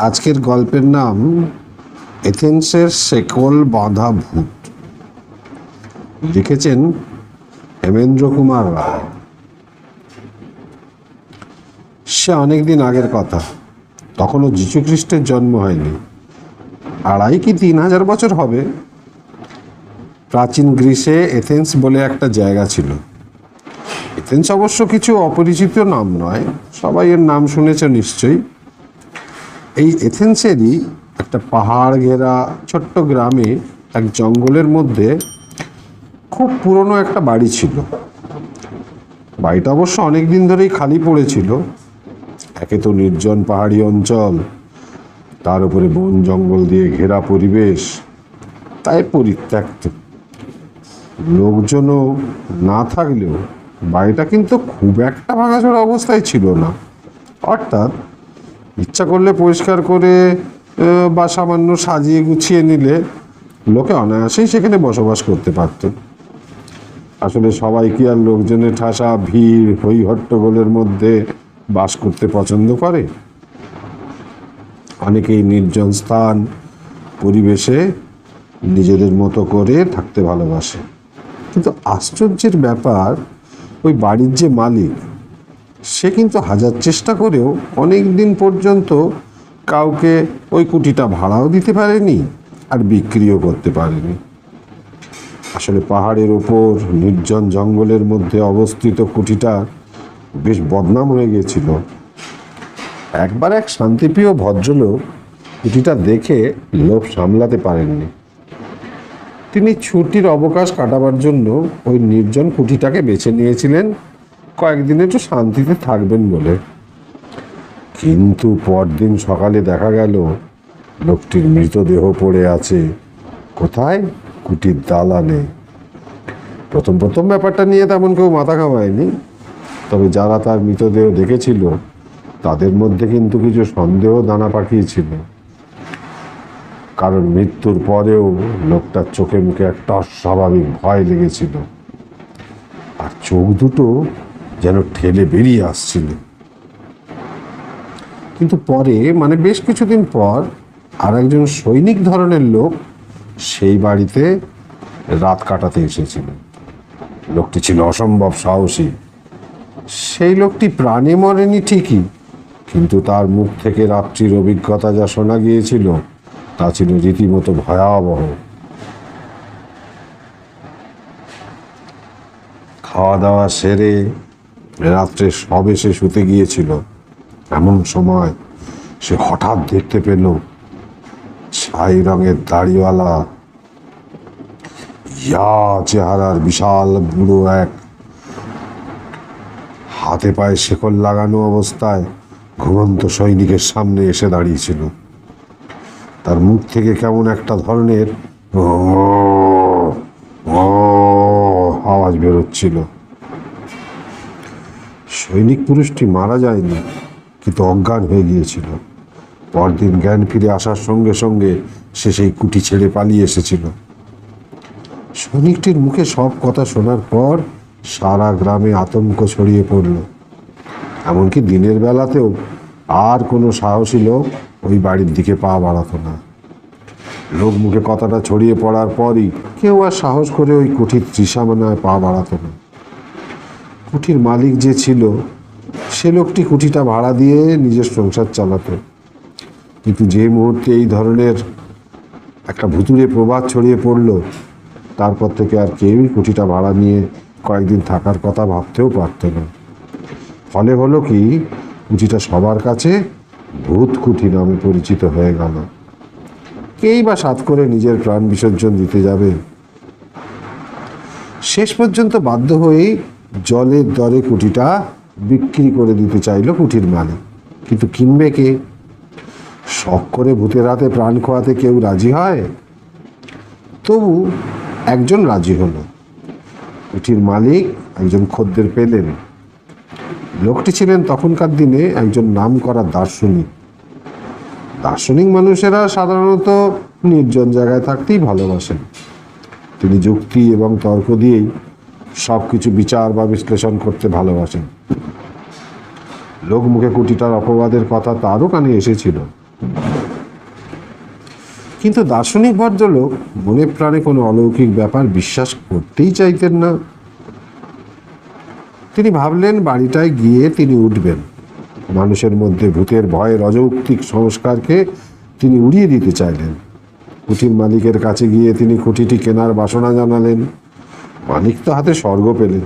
আজকের গল্পের নাম এথেন্সের শেকল বাঁধা ভূত। লিখেছেন হেমেন্দ্র কুমার রায়। সে অনেকদিন আগের কথা। তখনও যীশুখ্রিস্টের জন্ম হয়নি। আড়াই কি তিন হাজার বছর হবে? প্রাচীন গ্রিসে এথেন্স বলে একটা জায়গা ছিল। এথেন্স অবশ্য কিছু অপরিচিত নাম নয়, সবাই এর নাম শুনেছ নিশ্চয়ই। এই এথেন্সেরই একটা পাহাড় ঘেরা ছোট্ট গ্রামে এক জঙ্গলের মধ্যে খুব পুরনো একটা বাড়ি ছিল। বাড়িটা অবশ্য অনেক দিন ধরেই খালি পড়েছিল। একে তো নির্জন পাহাড়ি অঞ্চল, তার উপরে বন জঙ্গল দিয়ে ঘেরা পরিবেশ, তাই পরিত্যক্ত। লোকজনও না থাকলেও বাড়িটা কিন্তু খুব একটা ভাঙাচোরা অবস্থায় ছিল না। অর্থাৎ ইচ্ছা করলে পরিষ্কার করে বা সামান্য সাজিয়ে গুছিয়ে নিলে লোকে অনায়াসেই সেখানে বসবাস করতে পারত। আসলে সবাই কি আর লোকজনের ঠাসা, ভিড় হই হট্টগোলের মধ্যে বাস করতে পছন্দ করে? অনেকেই নির্জন স্থান, পরিবেশে নিজেদের মতো করে থাকতে ভালোবাসে। কিন্তু আশ্চর্যের ব্যাপার, ওই বাড়ির যে মালিক সে কিন্তু হাজার চেষ্টা করেও অনেক দিন পর্যন্ত কাউকে ওই কুটিটা ভাড়াও দিতে পারেনি আর বিক্রিও করতে পারেনি। আসলে পাহাড়ের ওপর নির্জন জঙ্গলের মধ্যে অবস্থিত কুটিটা বেশ বদনাম হয়ে গিয়েছিল। একবার এক শান্তিপ্রিয় ভদ্রলোক কুটিটা দেখে লোভ সামলাতে পারেননি। তিনি ছুটির অবকাশ কাটাবার জন্য ওই নির্জন কুঠিটাকে বেছে নিয়েছিলেন কয়েকদিন একটু শান্তিতে থাকবেন বলে। কিন্তু পরদিন সকালে দেখা গেল, লোকটির মৃতদেহ পড়ে আছে। কোথায়? কুটির দালানে। প্রথম প্রথম ব্যাপারটা নিয়ে তেমন কেউ মাথা ঘামায়নি। তবে যারা তার মৃতদেহ দেখেছিল, তাদের মধ্যে কিন্তু কিছু সন্দেহ দানা পাকিয়েছিল। কারণ মৃত্যুর পরেও লোকটার চোখে মুখে একটা অস্বাভাবিক ভয় লেগেছিল। আর চোখ দুটো যেন ঠেলে বেরিয়ে আসছিল কিন্তু পরে মানে বেশ কিছুদিন পর আর একজন সৈনিক ধরনের লোক সেই বাড়িতে রাত কাটাতে এসেছিল লোকটি ছিল অসম্ভব সাহসী। সেই লোকটি প্রাণে মরেনি ঠিকই, কিন্তু তার মুখ থেকে রাত্রির অভিজ্ঞতা যা শোনা গিয়েছিল, তা ছিল রীতিমতো ভয়াবহ। খাওয়া দাওয়া সেরে রাত্রে সব এসে শুতে গিয়েছিল এমন সময় সে হঠাৎ দেখতে পেল ছাই রঙের দাড়িওয়ালা ইয়া চেহারার বিশাল বুড়ো এক হাতে পায়ে শেকল লাগানো অবস্থায় ঘুমন্ত সৈনিকের সামনে এসে দাঁড়িয়েছিল তার মুখ থেকে কেমন একটা ধরনের আওয়াজ বেরোচ্ছিল সৈনিক পুরুষটি মারা যায়নি, কিন্তু অজ্ঞান হয়ে গিয়েছিল। পরদিন জ্ঞান ফিরে আসার সঙ্গে সঙ্গে সে সেই কুটি ছেড়ে পালিয়ে এসেছিল। সৈনিকটির মুখে সব কথা শোনার পর সারা গ্রামে আতঙ্ক ছড়িয়ে পড়ল। এমনকি দিনের বেলাতেও আর কোনো সাহসী লোক ওই বাড়ির দিকে পা বাড়াতো না। লোক মুখে কথাটা ছড়িয়ে পড়ার পরই কেউ আর সাহস করে ওই কুঠির ত্রিসামানায় পা বাড়াতো না। কুঠির মালিক যে ছিল, সে লোকটি কুঠিটা ভাড়া দিয়ে নিজের সংসার চালাতো। কিন্তু যে মুহূর্তে এই ধরনের একটা ভুতুরে প্রবাদ ছড়িয়ে পড়ল, তারপর থেকে আর কেউই কুঠিটা ভাড়া নিয়ে কয়েকদিন থাকার কথা ভাবতেও পারত না। ফলে হলো কি, কুঠিটা সবার কাছে ভূত কুঠি নামে পরিচিত হয়ে গেল। কেই বা সাত করে নিজের প্রাণ বিসর্জন দিতে যাবে? শেষ পর্যন্ত বাধ্য হয়েই জলের দরে কুটিটা বিক্রি করে দিতে চাইলো কুঠির মালিক। কিন্তু কিনবে কে? শখ করে ভূতের হাতে প্রাণ খোয়াতে কেউ রাজি হয়? তবু একজন রাজি হলো। কুঠির মালিক একজন খদ্দের পেলেন। লোকটি ছিলেন তখনকার দিনে একজন নাম করা দার্শনিক। দার্শনিক মানুষেরা সাধারণত নির্জন জায়গায় থাকতেই ভালোবাসেন। তিনি যুক্তি এবং তর্ক দিয়েই সব কিছু বিচার বা বিশ্লেষণ করতে ভালোবাসেন। লোক মুখে কুটিটার অপবাদের কথা তারও কানে এসেছিল। কিন্তু দার্শনিক ভদ্রলোক মনে প্রাণে কোনো অলৌকিক ব্যাপার বিশ্বাস করতেই চাইতেন না। তিনি ভাবলেন বাড়িটায় গিয়ে তিনি উঠবেন। মানুষের মধ্যে ভূতের ভয়ের অযৌক্তিক সংস্কারকে তিনি উড়িয়ে দিতে চাইলেন। কুঠির মালিকের কাছে গিয়ে তিনি খুঁটিটি কেনার বাসনা জানালেন। মালিক তো হাতে স্বর্গ পেলেন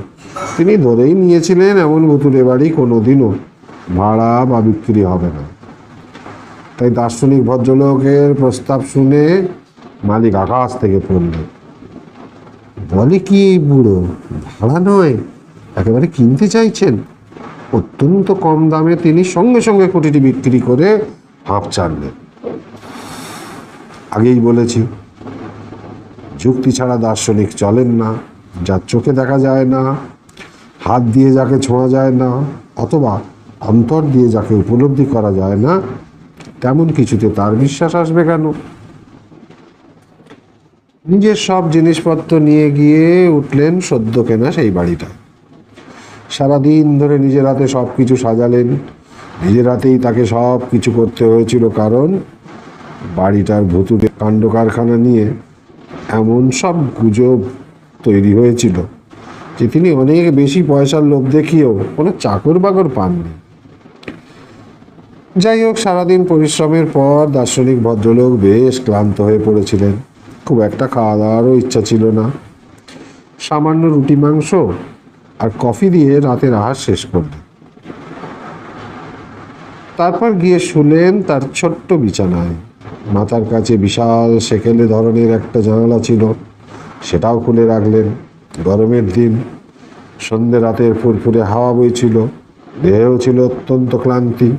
তিনি ধরেই নিয়েছিলেন এমন ভুতুরে বাড়ি কোনোদিনও। ভাড়া বা বিক্রি হবে না। তাই দার্শনিক ভদ্রলোকের প্রস্তাব শুনে মালিক আকাশ থেকে পড়লেন। বলে কি বুড়ো? ভাড়া নয়, একেবারে কিনতে চাইছেন? অত্যন্ত কম দামে তিনি সঙ্গে সঙ্গে কোটিটি বিক্রি করে হাঁপ ছাড়লেন। আগেই বলেছি, যুক্তি ছাড়া দার্শনিক চলেন না। যা চোখে দেখা যায় না, হাত দিয়ে যাকে ছোঁয়া যায় না, অথবা অন্তর দিয়ে যাকে উপলব্ধি করা যায় না, তেমন কিছুতে তার বিশ্বাস আসবে কেন? নিজের সব জিনিসপত্র নিয়ে গিয়ে উঠলেন সদ্য কেনা সেই বাড়িটায় সারাদিন ধরে নিজের হাতে সব কিছু সাজালেন। নিজের হাতেই তাকে সব কিছু করতে হয়েছিল, কারণ বাড়িটার ভুতুরে কাণ্ড কারখানা নিয়ে এমন সব গুজব তৈরি হয়েছিল, যে তিনি অনেক বেশি পয়সার লোভ দেখিয়েও কোনো চাকর বাকর পাননি। যাই হোক, সারাদিন পরিশ্রমের পর দার্শনিক ভদ্রলোক বেশ ক্লান্ত হয়ে পড়েছিলেন। খুব একটা খাওয়া দাওয়ারও ইচ্ছা ছিল না। সামান্য রুটি, মাংস আর কফি দিয়ে রাতের আহার শেষ করলেন। তারপর গিয়ে শুলেন তার ছোট্ট বিছানায়। মাথার কাছে বিশাল সেকেলে ধরনের একটা জানালা ছিল। সেটাও খুলে রাখলেন। গরমের দিন, সন্ধে রাতের ফুরফুরে হাওয়া বইছিল, দেহেও ছিল অত্যন্ত ক্লান্তি।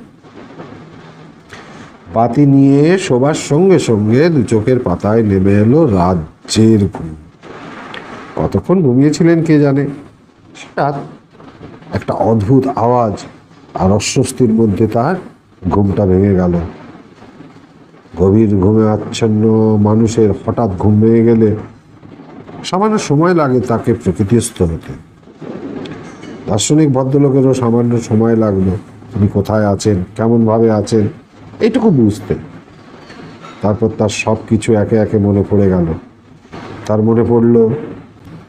পাতি নিয়ে শোবার সঙ্গে সঙ্গে দু চোখের পাতায় নেমে এলো রাজ্যের ঘুম। কতক্ষণ ঘুমিয়েছিলেন কে জানে? হঠাৎ একটা অদ্ভুত আওয়াজ আর অস্বস্তির মধ্যে তার ঘুমটা ভেঙে গেল। গভীর ঘুমে আচ্ছন্ন মানুষের হঠাৎ ঘুম ভেঙে গেলে সামান্য সময় লাগে তাকে প্রকৃতিস্থ হতে। দার্শনিক ভদ্রলোকেরও সামান্য সময় লাগল। তিনি কোথায় আছেন, কেমনভাবে আছেন, এইটুকু বুঝতে। তারপর তার সব কিছু একে একে মনে পড়ে গেল। তার মনে পড়ল,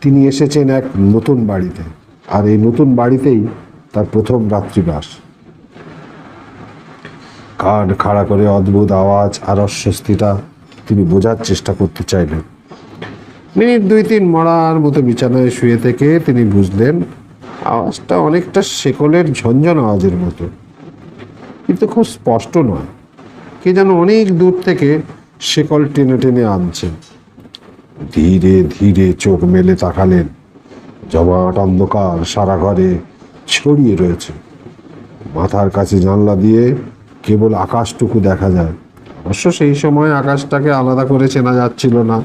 তিনি এসেছেন এক নতুন বাড়িতে, আর এই নতুন বাড়িতেই তার প্রথম রাত্রিবাস। কান খাড়া করে অদ্ভুত আওয়াজ আর অস্বস্তিটা তিনি বোঝার চেষ্টা করতে চাইলেন। মিনিট দুই তিন মরার মতো বিছানায় শুয়ে থেকে তিনি বুঝলেন, আওয়াজটা অনেকটা শেকলের ঝঞ্ঝন আওয়াজের মতো। কিন্তু খুব স্পষ্ট নয়। কে যেন অনেক দূর থেকে শেকল টেনে টেনে আনছে ধীরে ধীরে চোখ মেলে তাকালেন। জমাট অন্ধকার সারা ঘরে ছড়িয়ে রয়েছে। মাথার কাছে জানলা দিয়ে কেবল আকাশটুকু দেখা যায়। অবশ্য সেই সময় আকাশটাকে আলাদা করে চেনা যাচ্ছিল না।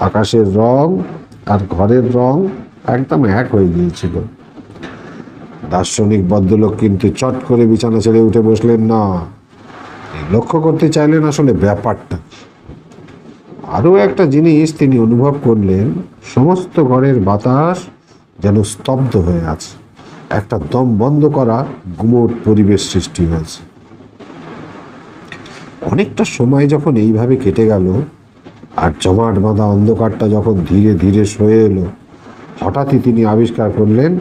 আকাশের রং আর ঘরের রং একদম এক হয়ে গিয়েছিল। দার্শনিক ভদ্রলোক কিন্তু চট করে বিছানা ছেড়ে উঠে বসলেন, না লক্ষ্য করতে চাইলেন আসলে ব্যাপারটা। আরও একটা জিনিস তিনি অনুভব করলেন, সমস্ত ঘরের বাতাস যেন স্তব্ধ হয়ে আছে। একটা দম বন্ধ করা গুমোট পরিবেশ সৃষ্টি হয়েছে। অনেকটা সময় যখন এইভাবে কেটে গেল আর জমাট বাঁধা অন্ধকারটা যখন ধীরে ধীরে সয়ে এলো, হঠাৎই তিনি আবিষ্কার করলেন,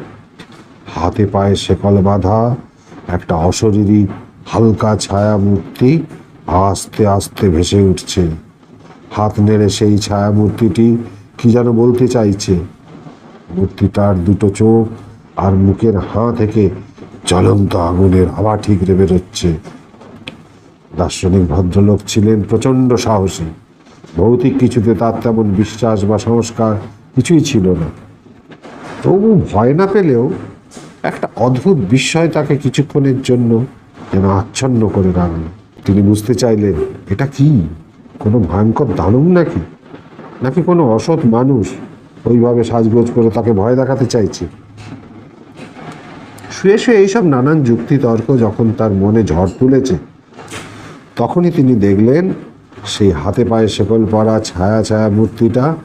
হাতে পায়ে শেকল বাঁধা একটা অশরীরী, হালকা ছায়া মূর্তি আস্তে আস্তে ভেসে উঠছে। হাত নেড়ে সেই ছায়া মূর্তিটি কি যেন বলতে চাইছে। মূর্তিটার দুটো চোখ আর মুখের হাঁ থেকে জ্বলন্ত আগুনের হাওয়া ঠিকরে বেরোচ্ছে। দার্শনিক ভদ্রলোক ছিলেন প্রচণ্ড সাহসী। ভৌতিক কিছুতে তার তেমন বিশ্বাস বা সংস্কার কিছুই ছিল না। তবু ভয় না পেলেও একটা অদ্ভুত বিস্ময় তাকে কিছুক্ষণের জন্য যেন আচ্ছন্ন করে রাখল। তিনি বুঝতে চাইলেন, এটা কি? কোনো ভয়ঙ্কর দানব নাকি? নাকি কোনো অসৎ মানুষ ওইভাবে সাজগোজ করে তাকে ভয় দেখাতে চাইছে? শুয়ে শুয়ে এইসব নানান যুক্তি তর্ক যখন তার মনে ঝড় তুলেছে, তখনই তিনি দেখলেন সেই হাতে পায়ে শেকল পরা ছায়া ছায়া মূর্তিটা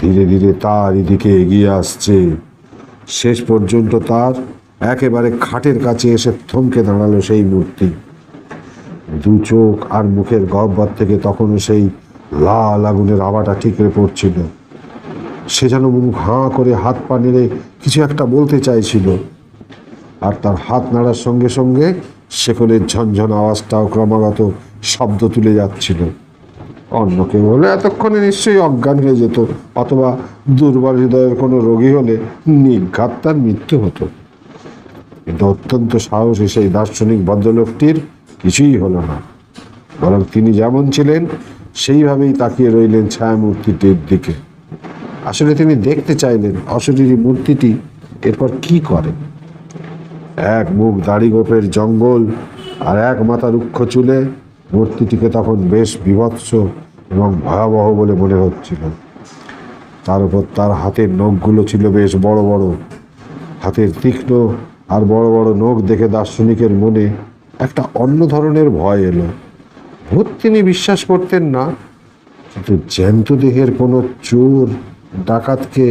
ধীরে ধীরে তার এদিকে এগিয়ে আসছে। শেষ পর্যন্ত তার একেবারে খাটের কাছে এসে থমকে দাঁড়াল সেই মূর্তি। দু চোখ আর মুখের গহ্বর থেকে তখনও সেই লাল আগুনের আবাটা ঠিকরে পড়ছিল। সে যেন মুখ হাঁ করে হাত পা নেড়ে কিছু একটা বলতে চাইছিল। আর তার হাত নাড়ার সঙ্গে সঙ্গে শেকলের ঝনঝন আওয়াজটাও ক্রমাগত শব্দ তুলে যাচ্ছিল। অন্য কেউ হলে এতক্ষণে নিশ্চয়ই অজ্ঞান হয়ে যেত, অথবা দুর্বল হৃদয়ের কোনো রোগী হলে নির্ঘাত তার মৃত্যু হতো। কিন্তু অত্যন্ত সাহসী সেই দার্শনিক ভদ্রলোকটির কিছুই হলো না। বরং তিনি যেমন ছিলেন, সেইভাবেই তাকিয়ে রইলেন ছায়ামূর্তিটির দিকে। আসলে তিনি দেখতে চাইলেন অশরীরী মূর্তিটি এরপর কি করে। এক মুখ দাড়ি গোপের জঙ্গল আর এক মাথা রুক্ষ চুলে মূর্তিটিকে তখন বেশ বিভৎস এবং ভয়াবহ বলে মনে হচ্ছিল। তার উপর তার হাতের নখগুলো ছিল বেশ বড় বড়। হাতের তীক্ষ্ণ আর বড় বড় নখ দেখে দার্শনিকের মনে একটা অন্য ধরনের ভয় এলো। ভূত তিনি বিশ্বাস করতেন না, কিন্তু জ্যান্ত দেহের কোনো চোর, ডাকাতকে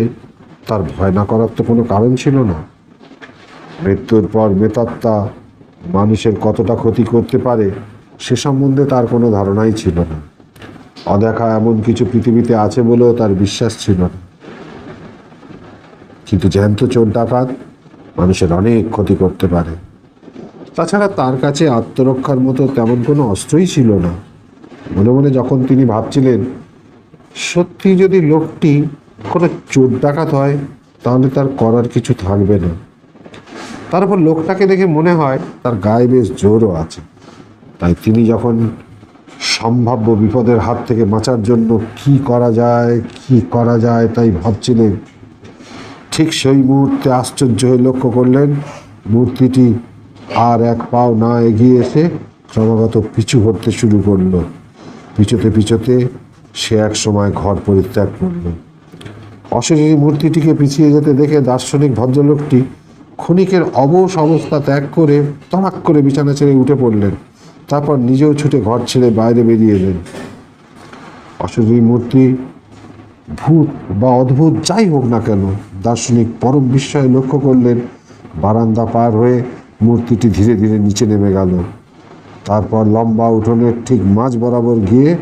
তার ভয় না করার তো কোনো কারণ ছিল না। মৃত্যুর পর মেতাত্মা মানুষের কতটা ক্ষতি করতে পারে সে সম্বন্ধে তার কোনো ধারণাই ছিল না। অদেখা এমন কিছু পৃথিবীতে আছে বলেও তার বিশ্বাস ছিল না। কিন্তু জ্যান্ত চোর ডাকাত মানুষের অনেক ক্ষতি করতে পারে। তাছাড়া তার কাছে আত্মরক্ষার মতো তেমন কোনো অস্ত্রই ছিল না। মনে মনে যখন তিনি ভাবছিলেন, সত্যি যদি লোকটি কোনো চোর ডাকাত হয়, তাহলে তার করার কিছু থাকবে না। তারপর লোকটাকে দেখে মনে হয় তার গায়ে বেশ জোরও আছে। তাই তিনি যখন সম্ভাব্য বিপদের হাত থেকে বাঁচার জন্য কি করা যায়, কি করা যায় তাই ভাবছিলেন। ঠিক সেই মুহূর্তে আশ্চর্য হয়ে লক্ষ্য করলেন, মূর্তিটি আর এক পাও না এগিয়ে এসে ক্রমাগত পিছু হতে শুরু করল। পিছতে পিছতে সে এক সময় ঘর পরিত্যাগ করল। অশরীরী মূর্তিটিকে পিছিয়ে যেতে দেখে দার্শনিক ভদ্রলোকটি ক্ষণিকের অবশ অবস্থা ত্যাগ করে তমাক করে বিছানা ছেড়ে উঠে পড়লেন। তারপর নিজেও ছুটে ঘর ছেড়ে বাইরে বেরিয়ে এলেন। অশরীরী মূর্তি, ভূত বা অদ্ভুত যাই হোক না কেন, দার্শনিক পরম বিস্ময়ে লক্ষ্য করলেন, বারান্দা পার হয়ে মূর্তিটি ধীরে ধীরে নিচে নেমে গেল। তারপর লম্বা উঠোনের ঠিক মাঝ বরাবর গিয়ে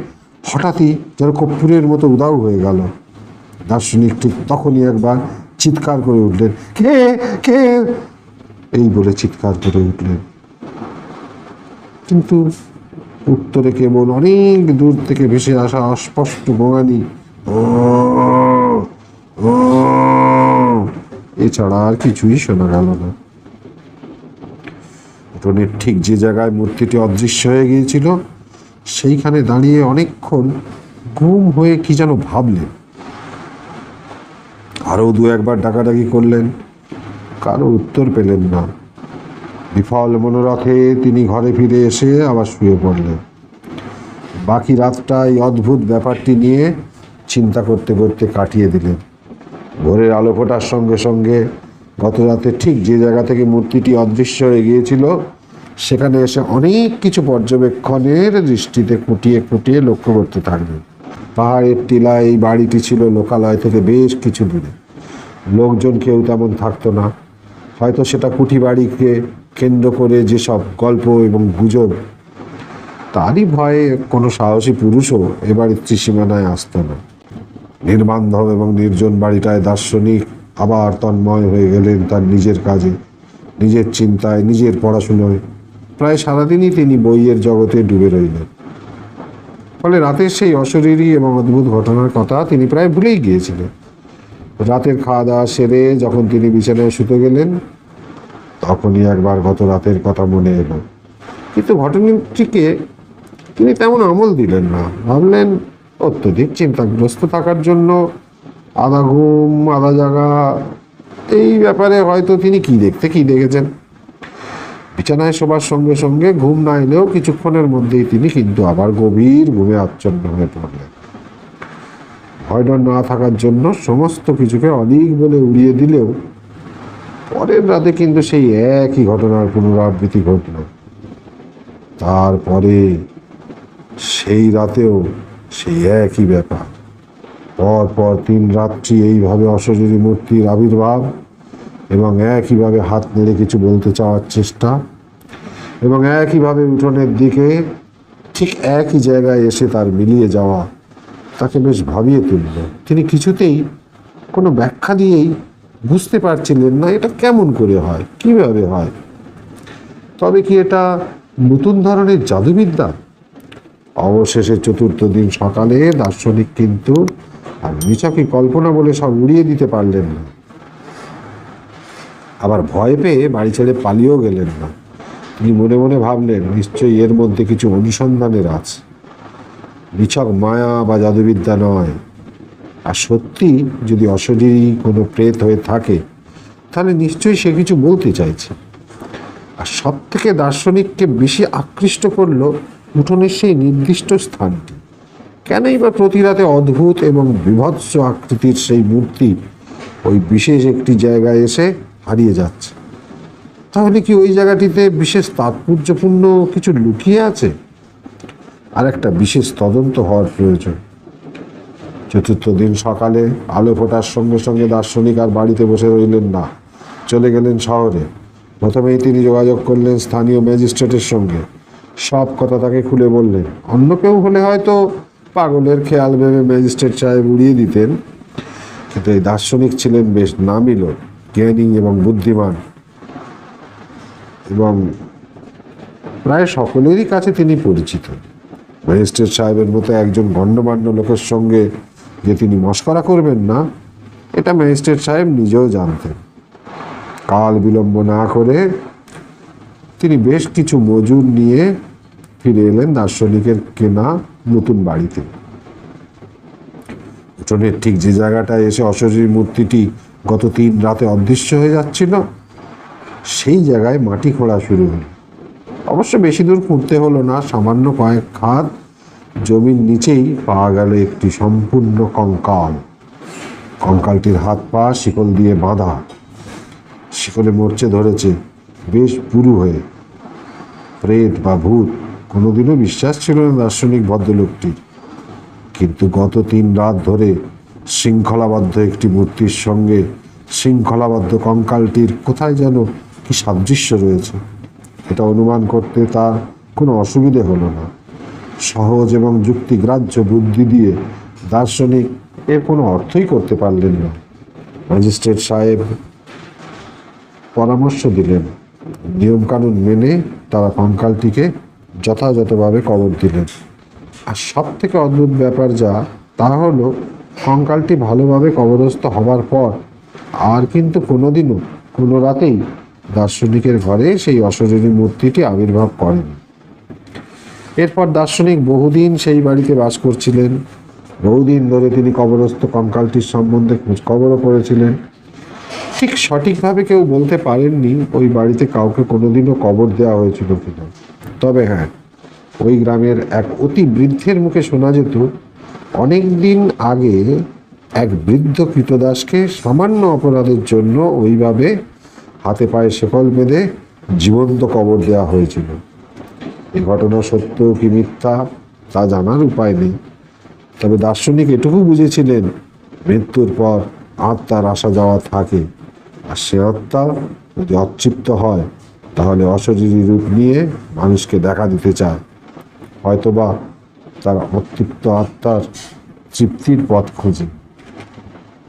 হঠাৎই যেন কর্পূরের মতো উদাও হয়ে গেল। দার্শনিক ঠিক তখনই একবার চিৎকার করে উঠলেন, কে? কে? এই বলে চিৎকার করে উঠলেন। কিন্তু উত্তরে কেবল অনেক দূর থেকে ভেসে আসা অস্পষ্ট গোঙানি এছাড়া আর কিছুই শোনা গেল না। উঠোনের ঠিক যে জায়গায় মূর্তিটি অদৃশ্য হয়ে গিয়েছিল, সেইখানে দাঁড়িয়ে অনেকক্ষণ গুম হয়ে কি যেন ভাবলেন। আরও দু একবার ডাকাডাকি করলেন, কারও উত্তর পেলেন না। বিফল মনোরথে তিনি ঘরে ফিরে এসে আবার শুয়ে পড়লেন। বাকি রাতটা এই অদ্ভুত ব্যাপারটি নিয়ে চিন্তা করতে করতে কাটিয়ে দিলেন। ভোরের আলো ফোটার সঙ্গে সঙ্গে গত রাতে ঠিক যে জায়গা থেকে মূর্তিটি অদৃশ্য হয়ে গিয়েছিল, সেখানে এসে অনেক কিছু পর্যবেক্ষণের দৃষ্টিতে কুটিয়ে কুটিয়ে লক্ষ্য করতে থাকলেন। পাহাড়ের টিলায় এই বাড়িটি ছিল লোকালয় থেকে বেশ কিছু দূরে। লোকজন কেউ তেমন থাকতো না। হয়তো সেটা কুঠি বাড়িকে কেন্দ্র করে যেসব গল্প এবং গুজব, তারই ভয়ে কোনো সাহসী পুরুষও এ বাড়ির ত্রিসীমানায় আসতো না। নির্বান্ধব এবং নির্জন বাড়িটায় দার্শনিক আবার তন্ময় হয়ে গেলেন তার নিজের কাজে, নিজের চিন্তায়, নিজের পড়াশুনোয়। প্রায় সারাদিনই তিনি বইয়ের জগতে ডুবে রইলেন। ফলে রাতের সেই অশরীরী এবং অদ্ভুত ঘটনার কথা তিনি প্রায় ভুলেই গিয়েছিলেন। রাতের খাওয়া দাওয়া সেরে যখন তিনি বিছানায় শুতে গেলেন, তখনই একবার গত রাতের কথা মনে এলো। কিন্তু ঘটনাটিকে তিনি তেমন আমল দিলেন না। ভাবলেন, অত্যধিক চিন্তাগ্রস্ত থাকার জন্য আধা ঘুম, আধা জাগা, এই ব্যাপারে হয়তো তিনি কি দেখতে, কি দেখেছেন? বিছানায় শোবার সঙ্গে সঙ্গে ঘুম না এলেও কিছুক্ষণের মধ্যেই তিনি কিন্তু আবার গভীর ঘুমে আচ্ছন্ন হয়ে পড়লেন। ভয় ডর না থাকার জন্য সমস্ত কিছুকে অনেক বলে উড়িয়ে দিলেও পরের রাতে কিন্তু সেই একই ঘটনার পুনরাবৃত্তি ঘটল। তারপরে সেই রাতেও সেই একই ব্যাপার। পর পর তিন রাত্রি এইভাবে অশরীরী মূর্তির আবির্ভাব এবং একইভাবে হাত নেড়ে কিছু বলতে চাওয়ার চেষ্টা এবং একইভাবে উঠোনের দিকে ঠিক একই জায়গায় এসে তার মিলিয়ে যাওয়া তাকে বেশ ভাবিয়ে তুলল। তিনি কিছুতেই কোনো ব্যাখ্যা দিয়েই বুঝতে পারছিলেন না, এটা কেমন করে হয়, কীভাবে হয়। তবে কি এটা নতুন ধরনের জাদুবিদ্যা? অবশেষে চতুর্থ দিন সকালে দার্শনিক কিন্তু আর নিছকই কল্পনা বলে সব উড়িয়ে দিতে পারলেন না। আবার ভয় পেয়ে বাড়ি ছেড়ে পালিয়েও গেলেন না। তিনি মনে মনে ভাবলেন, নিশ্চয়ই এর মধ্যে কিছু অনুসন্ধানের আছে। নিছক মায়া বা জাদুবিদ্যা নয়। আর সত্যি যদি অশরীরী কোনো প্রেত হয়ে থাকে, তাহলে নিশ্চয়ই সে কিছু বলতে চাইছে। আর সব থেকে দার্শনিককে বেশি আকৃষ্ট করল উঠোনের সেই নির্দিষ্ট স্থানটি। কেনই বা প্রতি রাতে অদ্ভুত এবং বিভৎস আকৃতির সেই মূর্তি ওই বিশেষ একটি জায়গায় এসে হারিয়ে যাচ্ছে। তাহলে কি ওই জায়গাটিতে বিশেষ তাৎপর্যপূর্ণ কিছু লুকিয়ে আছে? আর একটা বিশেষ তদন্ত হওয়ার প্রয়োজন। চতুর্থ দিন সকালে আলো ফোটার সঙ্গে সঙ্গে দার্শনিক আর বাড়িতে বসে রইলেন না, চলে গেলেন শহরে। প্রথমেই তিনি যোগাযোগ করলেন স্থানীয় ম্যাজিস্ট্রেটের সঙ্গে। সব কথা তাকে খুলে বললেন। অন্য কেউ হলে হয়তো পাগলের খেয়াল ভেবে ম্যাজিস্ট্রেট সাহেব উড়িয়ে দিতেন। কিন্তু এই দার্শনিক ছিলেন বেশ নামী লোক জ্ঞানী এবং বুদ্ধিমান। এবং প্রায় সকলেরই কাছে তিনি পরিচিত। ম্যাজিস্ট্রেট সাহেবের মতো একজন গণ্যমান্য লোকের সঙ্গে যে তিনি মস্করা করবেন না, এটা ম্যাজিস্ট্রেট সাহেব নিজেও জানতেন। কাল বিলম্ব না করে তিনি বেশ কিছু মজুর নিয়ে ফিরে এলেন দার্শনিকের কেনা নতুন বাড়িতে। উঠোনের ঠিক যে জায়গাটায় এসে অশরীর মূর্তিটি গত তিন রাতে অদৃশ্য হয়ে যাচ্ছিল, সেই জায়গায় মাটি খোঁড়া শুরু হলো। অবশ্য বেশি দূর খুঁড়তে হলো না, সামান্য কয়েক খাত জমির নিচেই পাওয়া গেল একটি সম্পূর্ণ কঙ্কাল। কঙ্কালটির হাত পা শিকল দিয়ে বাঁধা। শিকলে মরচে ধরেছে, বেশ পুরু হয়ে। প্রেত বা ভূত, কোনোদিনও বিশ্বাস ছিল না দার্শনিক ভদ্রলোকটির। কিন্তু গত তিন রাত ধরে শৃঙ্খলাবদ্ধ একটি মূর্তির সঙ্গে শৃঙ্খলাবদ্ধ কঙ্কালটির কোথায় যেন কি সাদৃশ্য রয়েছে। এটা অনুমান করতে তার কোনো অসুবিধে হলো না। সহজ এবং যুক্তিগ্রাহ্য বুদ্ধি দিয়ে দার্শনিক এর কোনো অর্থই করতে পারলেন না। ম্যাজিস্ট্রেট সাহেব পরামর্শ দিলেন। নিয়মকানুন মেনে তারা কঙ্কালটিকে যথাযথভাবে কবর দিলেন। আর সব থেকে অদ্ভুত ব্যাপার যা, তা হলো কঙ্কালটি ভালোভাবে কবরস্থ হবার পর আর কিন্তু কোনোদিনও, কোনো রাতেই দার্শনিকের ঘরে সেই অশরীরী মূর্তিটি আবির্ভাব করেন। এরপর দার্শনিক বহুদিন সেই বাড়িতে বাস করছিলেন। বহুদিন ধরে তিনি কবরস্থ কঙ্কালটির সম্বন্ধে খোঁজ খবরও করেছিলেন। ঠিক সঠিকভাবে কেউ বলতে পারেননি ওই বাড়িতে কাউকে কোনোদিনও কবর দেওয়া হয়েছিল কিনা। তবে হ্যাঁ ওই গ্রামের এক অতি বৃদ্ধের মুখে শোনা যেত অনেক দিন আগে এক বৃদ্ধ কৃতদাসকে সামান্য অপরাধের জন্য ওইভাবে হাতে পায়ে শেকল বেঁধে জীবন্ত কবর দেওয়া হয়েছিল। এ ঘটনা সত্য কি মিথ্যা তা জানার উপায় নেই। তবে দার্শনিক এটুকু বুঝেছিলেন, মৃত্যুর পর আত্মার আসা যাওয়া থাকে। আর সে আত্মা যদি অতৃপ্ত হয়, তাহলে অশরীরী রূপ নিয়ে মানুষকে দেখা দিতে চায়। হয়তোবা তার অতৃপ্ত আত্মার তৃপ্তির পথ খোঁজে।